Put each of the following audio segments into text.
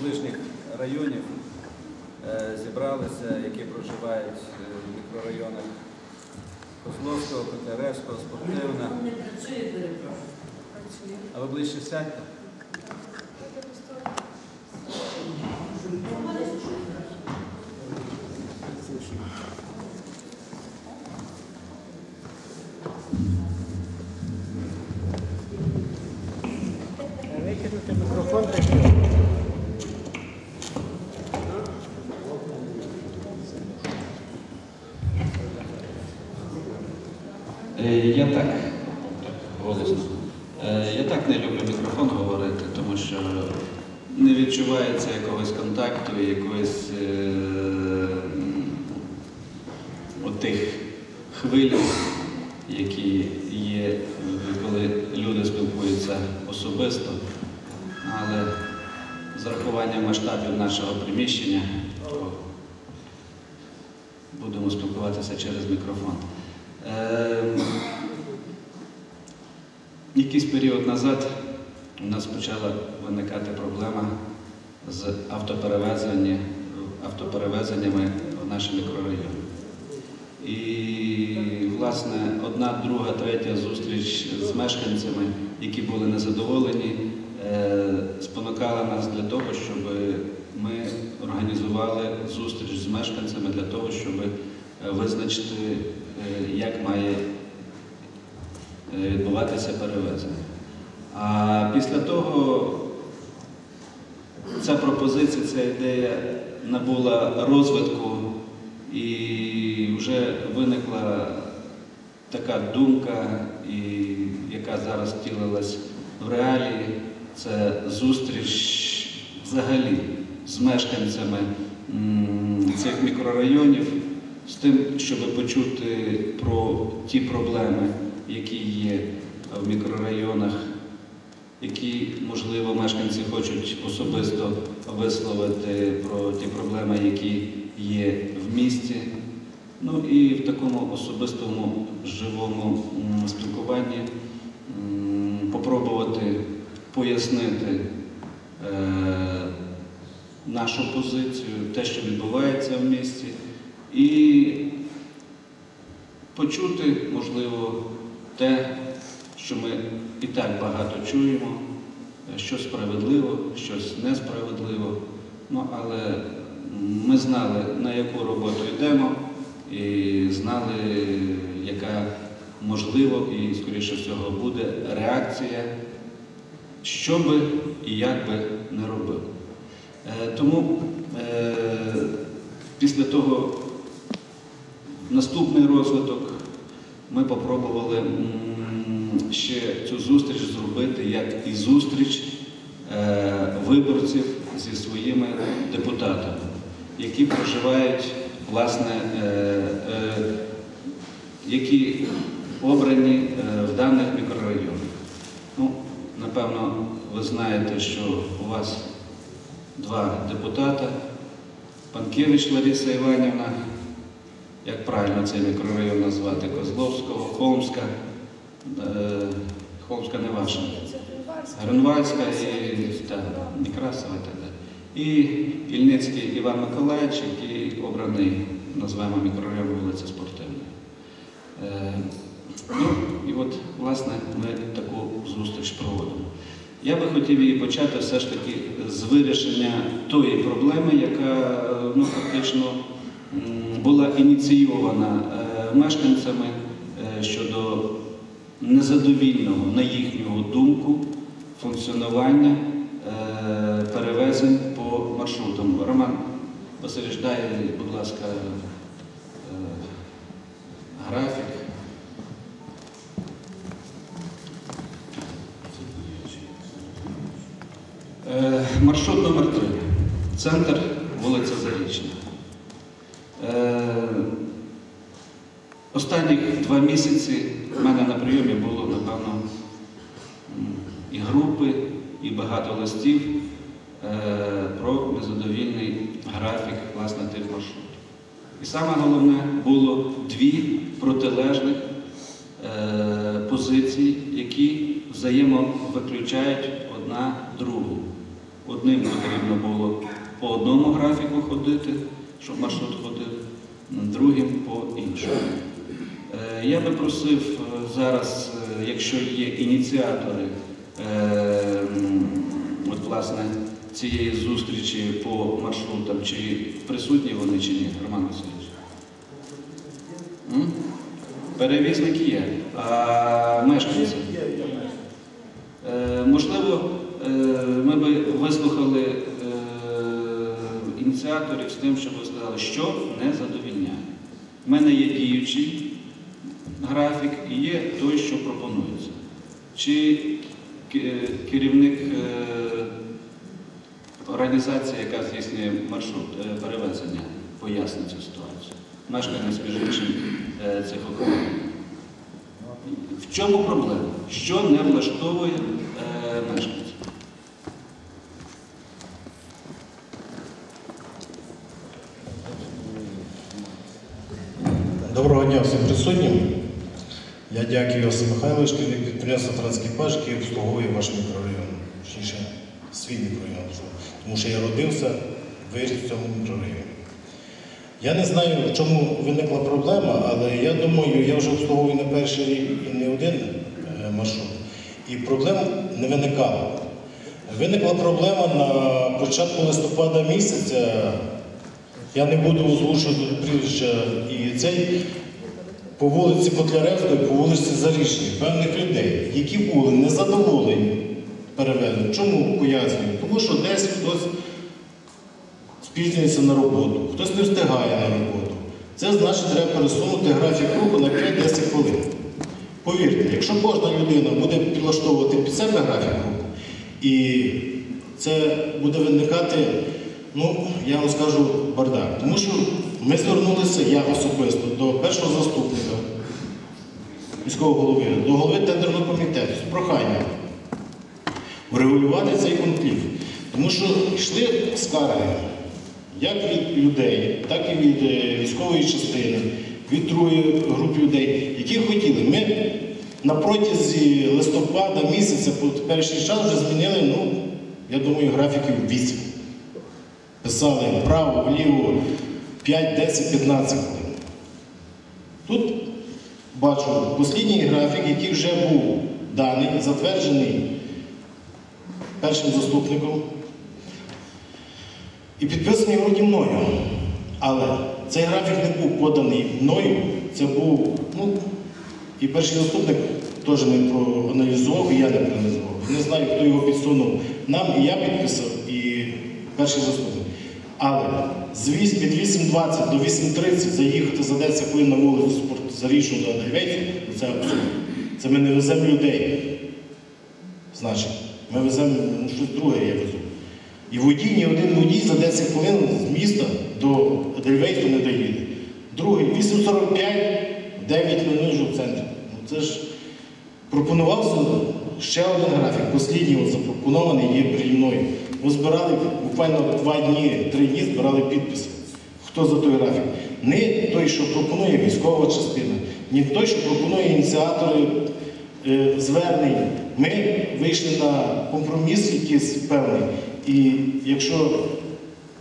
ближніх районів е, зібралися, які проживають е, в мікрорайонах Козловського, Котляревського, Спортивна. А ви ближче сядьте. Викинути мікрофон так. Е, Я так. Е, Я так не люблю мікрофон говорити, тому що не відчувається якогось контакту, якоїсь е, м, отих хвиль, які є, коли люди спілкуються особисто. Але з рахуванням масштабів нашого приміщення, будемо спілкуватися через мікрофон. Е, Якийсь період назад у нас почала виникати проблема з автоперевезення, автоперевезеннями в наші мікрорайони. І, власне, одна, друга, третя зустріч з мешканцями, які були незадоволені, е, спонукала нас для того, щоб ми організували зустріч з мешканцями для того, щоб е, визначити, е, як має відбуватися перевезення. А після того ця пропозиція, ця ідея набула розвитку і вже виникла така думка, і, яка зараз втілилась в реалії, це зустріч взагалі з мешканцями цих мікрорайонів, з тим, щоб почути про ті проблеми, які є в мікрорайонах, які, можливо, мешканці хочуть особисто висловити про ті проблеми, які є в місті. Ну і в такому особистому живому спілкуванні попробувати пояснити е, нашу позицію, те, що відбувається в місті, і почути, можливо, те, що ми і так багато чуємо, е, що справедливо, щось несправедливо. Ну, але ми знали, на яку роботу йдемо, і знали, яка можливо і, скоріше всього, буде реакція, що би і як би не робив. Е, Тому е, після того наступний розвиток ми попробували ще цю зустріч зробити як і зустріч е, виборців зі своїми депутатами, які проживають, власне, е, е, які обрані в даних мікрорайонах. Ну, напевно, ви знаєте, що у вас два депутата, Панкевич Лариса Іванівна, як правильно цей мікрорайон назвати, Козловського, Холмська, е, Холмська не ваша. Гринвальська і та, Некрасова і так далі. І Ільницький Іван Миколаївич, який обраний, називаємо мікрорайон вулиця Спортивна. Е, ну, і от, власне, ми таку зустріч проводимо. Я би хотів її почати все ж таки з вирішення тої проблеми, яка е, ну, фактично була ініційована е, мешканцями е, щодо незадовільного, на їхню думку, функціонування е, перевезень по маршрутам. Роман Васильович, дай, будь ласка, графік. Маршрут номер 3 Центр вулиця Зарічна. Останніх два місяці в мене на прийомі було, напевно, і групи, і багато листів е, про незадовільний графік власне тих маршрутів. І саме головне було дві протилежних е, позиції, які взаємовиключають одна другу. Одним потрібно було по одному графіку ходити, щоб маршрут ходив, другим по іншому. Е, Я би просив е, зараз, е, якщо є ініціатори от, власне, цієї зустрічі по маршрутам, чи присутні вони чи ні, Роман Васильович? М? Перевізник є, а мешканці? Можливо, ми би вислухали ініціаторів з тим, щоб ви сказали, що не задовільняє. У мене є діючий графік і є той, що пропонується. Чи керівник е, організації, яка здійснює маршрут е, перевезення, пояснить цю ситуацію? Мешканець, між іншим, е, цих округів. В чому проблема? Що не влаштовує е, мешканців? Дякую Йосиф Михайлович, керівник підприємства «Транскіпаж», який обслуговує ваш мікрорайон, точніше, свій мікрорайон, тому що я родився, виріс в цьому мікрорайоні. Я не знаю, в чому виникла проблема, але я думаю, я вже обслуговую не перший рік і не один е, маршрут. І проблем не виникало. Виникла проблема на початку листопада місяця. Я не буду озвучувати прізвища і цей по вулиці Котляревської, по вулиці Зарічній, певних людей, які були незадоволені переведенням. Чому пояснюю? Тому що десь хтось спізнюється на роботу, хтось не встигає на роботу. Це значить, треба пересунути графік руху на 5-10 хвилин. Повірте, якщо кожна людина буде підлаштовувати під себе графік руху, і це буде виникати, ну, я вам скажу, бардак. Тому що ми звернулися, я особисто, до першого заступника міського голови, до голови тендерного комітету з проханням врегулювати цей конфлікт. Тому що йшли скарги як від людей, так і від е, військової частини, від другої групи людей, які хотіли. Ми на протязі листопада місяця по теперішній час вже змінили, ну, я думаю, графіків 8. Писали вправо, вліво, 5, 10, 15 хвилин. Тут бачу послідній графік, який вже був даний, затверджений першим заступником і підписаний вроді мною. Але цей графік не був поданий мною, це був, ну, і перший заступник теж не проаналізував, і я не проаналізував. Не знаю, хто його підсунув нам, і я підписав, і перший заступник. Але від 8.20 до 8.30 заїхати за 10 хвилин на вулицю спорт зарічну до Адайвейцю, це абсурд. Це ми не веземо людей. Значить, ми веземо ну, щось друге, я везу. І водій, ні один водій за 10 хвилин з міста до Едельвейту не доїде. Другий 8.45, 9 хвилин вже в центрі. Ну, це ж пропонувався ще один графік, послідній от запропонований є переді мною. Ми збирали буквально два дні, три дні збирали підписи. Хто за той графік? Не той, що пропонує військова частина, ні той, що пропонує ініціатори е, звернень. Ми вийшли на компроміс якийсь певний. І якщо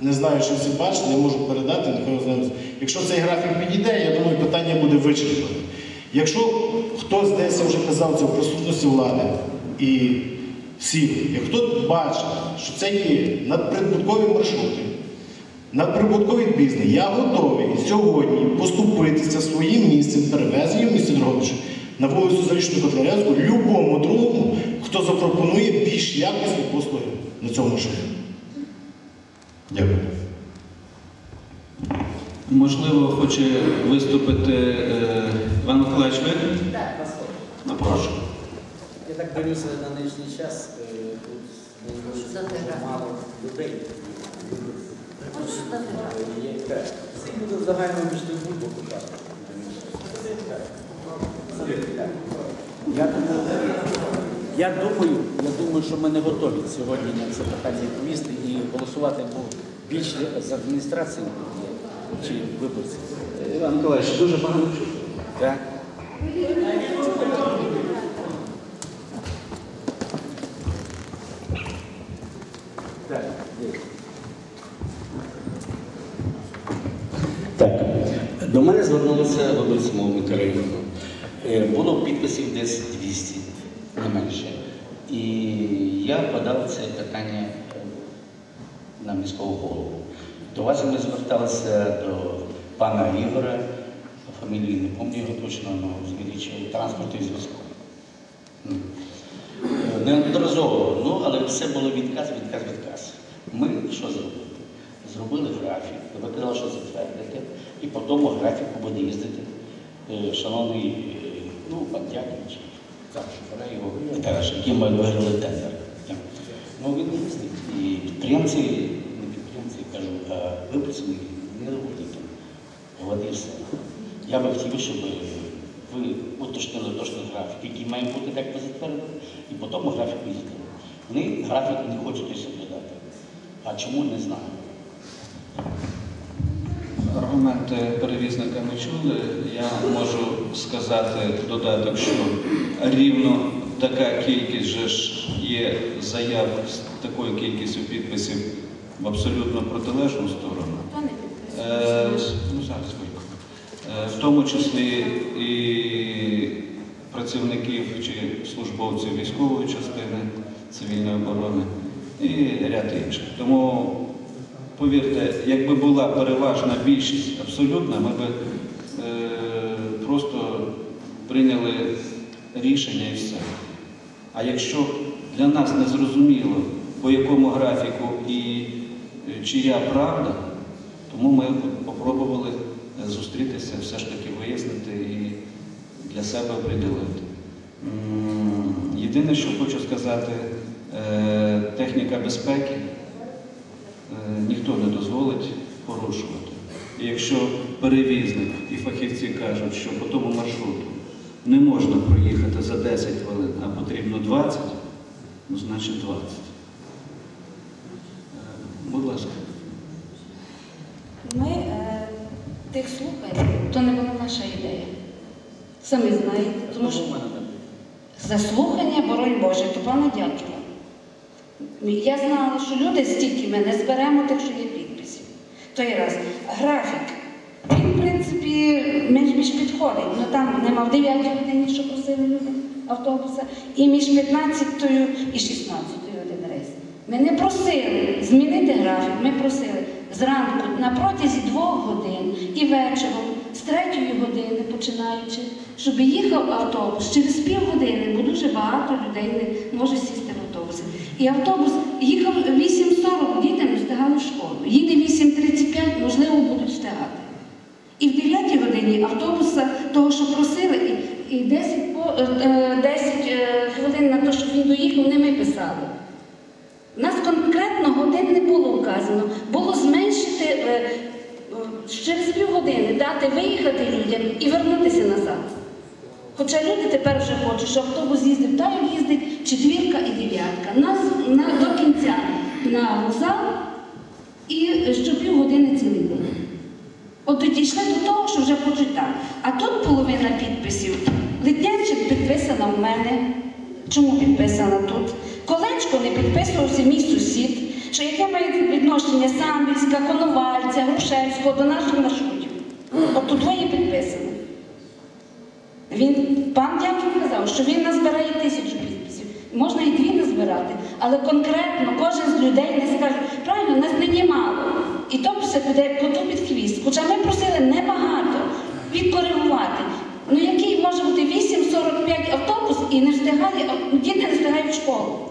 не знаю, що всі бачите, я можу передати, нехай ознайомиться. Якщо цей графік підійде, я думаю, питання буде вичерпане. Якщо хтось десь я вже казав це в присутності влади і всіх, як хто бачить, що це є надприбуткові маршрути, надприбутковий бізнес, я готовий сьогодні поступитися своїм місцем перевезення в місті Дрогобичі на вулицю Зарічну Котляревську любому другому, хто запропонує більш якісні послуги на цьому маршруті. Дякую. Можливо, хоче виступити е, Іван Миколаївич ви? Так, послухай. Ну, прошу. Я так дивлюся на нинішній час, е, тут мало людей. Всі загальному пішли в. Я думаю, я думаю, що ми не готові сьогодні на це питання відповісти і голосувати більше з адміністрації чи виборців. Іван Миколаївич, дуже багато чути. Так, Так, до мене виборці мого мікрорайону. Е, Було підписів десь 200, не менше. І я подав це питання на міського голову. До вас ми зверталися до пана Ігора, фамілії не пам'ятаю його точно, але звідчив транспорту і зв'язку. Е, Неодноразово, ну, але все було відказ, відказ, відказ. Ми що зробили? Зробили графік, ви казали, що затвердите, і по тому графіку буде їздити шановний е, ну, пан Дяківич, так, шофера його які ми виграли тендер. Ну, він не їздить. І підприємці, не підприємці, я кажу, а виборці не. От і все. Я би хотів, щоб ви уточнили точно графік, який має бути, як ви затвердили, і по тому графіку їздили. Вони графік не хочуть соблюдати. А чому не знаю. Аргументи перевізника ми чули. Я можу сказати додаток, що рівно така кількість же ж є заяв з такою кількістю підписів в абсолютно протилежну сторону. Е, ну, зараз. Е, В тому числі і працівників чи службовців військової частини цивільної оборони і ряд інших. Тому повірте, якби була переважна більшість абсолютна, ми б е, просто прийняли рішення і все. А якщо для нас не зрозуміло, по якому графіку і е, чия правда, тому ми спробували зустрітися, все ж таки вияснити і для себе приділити. Єдине, що хочу сказати, е, техніка безпеки е, ніхто не дозволить порушувати. І якщо перевізник і фахівці кажуть, що по тому маршруту не можна проїхати за 10 хвилин, а потрібно 20, ну значить 20. Е, Будь ласка. Ми е, тих слухань, то не була наша ідея. Самі знаєте, тому що заслухання, боронь Боже, то пана дякую. Я знала, що люди стільки ми не зберемо тих, що є. Той раз графік. Він, в принципі, між, підходить. Ну там нема в 9 годині, що просили люди автобуса, і між 15 і 16 один рейс. Ми не просили змінити графік, ми просили зранку на протязі двох годин і вечором з третьої години починаючи, щоб їхав автобус через півгодини, бо дуже багато людей не може сісти в автобуси. І автобус їхав 8.40, діти не встигали в школу. Їде 8.35, можливо, будуть встигати. І в 9 годині автобуса, того, що просили, і, і 10, по, е, е, 10 е, хвилин на те, щоб він доїхав, не ми писали. У нас конкретно годин не було вказано. Було зменшити е, е, через півгодини, дати виїхати людям і вернутися назад. Хоча люди тепер вже хочуть, щоб автобус їздив так, їздить четвірка і дев'ятка. Нас на, до кінця на вокзал і що півгодини цілий день. От дійшли до того, що вже хочуть так. А тут половина підписів. Литнянчик підписана в мене. Чому підписана тут? Колечко не підписувався мій сусід, що яке має відношення Самбільська, Коновальця, Грушевського до наших маршрутів. От тут двоє підписано. Він, пан Дяків казав, що він назбирає тисячу підписів. Можна і дві назбирати, але конкретно кожен з людей не скаже, правильно, нас не мало. І то все піде коту під хвіст. Хоча ми просили небагато відкоригувати. Ну який може бути 8.45 автобус і не встигає, діти не встигають в школу.